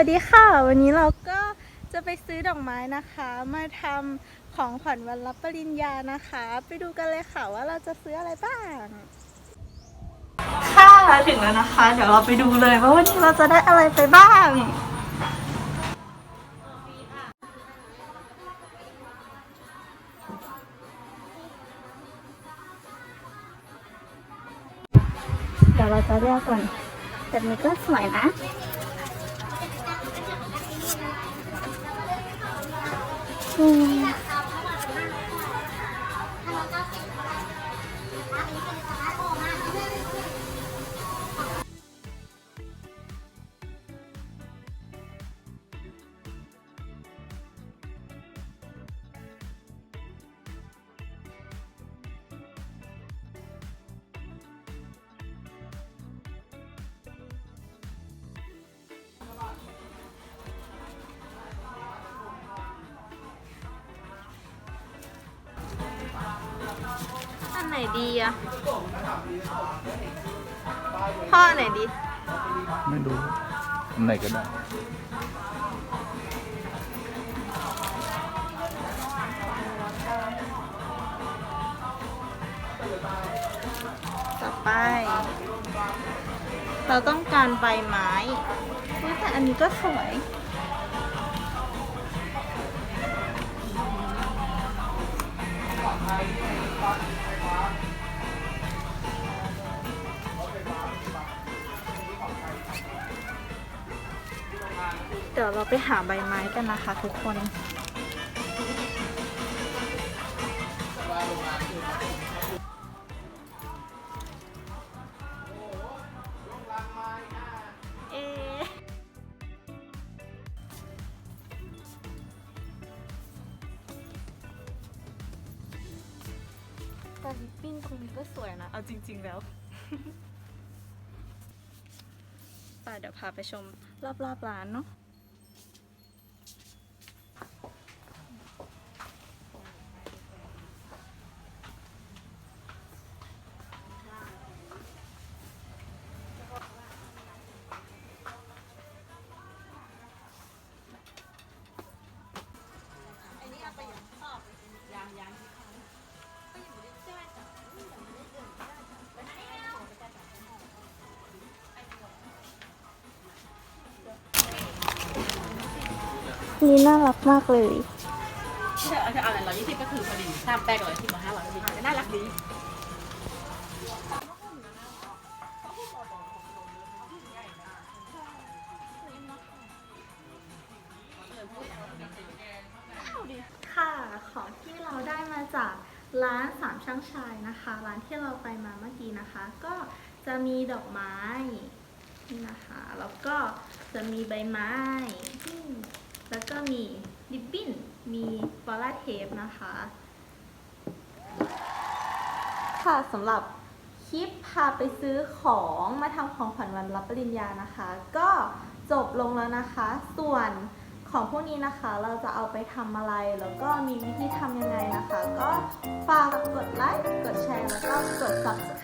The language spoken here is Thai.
วัสดีค่ะ วันนี้เราก็จะไปซื้อดอกไม้นะคะ มาทำของขวัญวันรับปริญญานะคะ ไปดูกันเลยค่ะว่าเราจะซื้ออะไรบ้าง ค่ะถึงแล้วนะคะ เดี๋ยวเราไปดูเลยว่าวันนี้เราจะได้อะไรไปบ้างเดี๋ยวเราจะเลือกก่อนแบบนี้ก็สวยนะ อื อันไหนดีอะพ่ออันไหนดี ไม่รู้อันไหนก็ได้ ต่อไป เราต้องการใบไม้อุ๊ยแต่อันนี้ก็สวย เดี๋ยวเราไปหาใบไม้กันนะคะทุกคน เอะแต่ลิปปิ้นตรงนี้ก็สวยนะ เอาจริง ๆ แล้ว่ะเดี๋ยวพาไปชมรอบๆร้านเนาะ นี่น่ารักมากเลยถ้าเอาถ้าเอาอะไรร้อยยี่สิบก็คือพอดีถ้าแป้งร้อยยี่สิบมาห้าร้อยก็ดีน่ารักดีค่ะของที่เราได้มาจากร้านสามช่างชายนะคะ ร้านที่เราไปมาเมื่อกี้นะคะ ก็จะมีดอกไม้นี่นะคะ แล้วก็จะมีใบไม้อื มแล้วก็มีริบบิ้น มีฟอลาเทปนะคะ ค่ะสำหรับคลิปพาไปซื้อของมาทำของขวัญวันรับปริญญานะคะ ก็จบลงแล้วนะคะ ส่วนของพวกนี้นะคะเราจะเอาไปทำอะไร แล้วก็มีวิธีทำยังไงนะคะ ก็ฝากกดไลค์ กดแชร์ แล้วก็กด subscribe